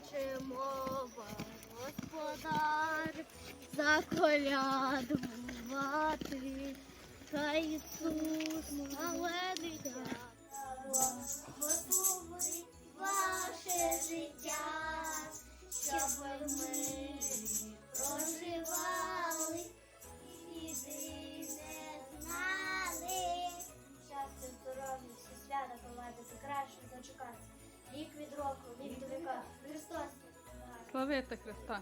слова, господар, заколядувати, Та Ісус малений Славити Христа.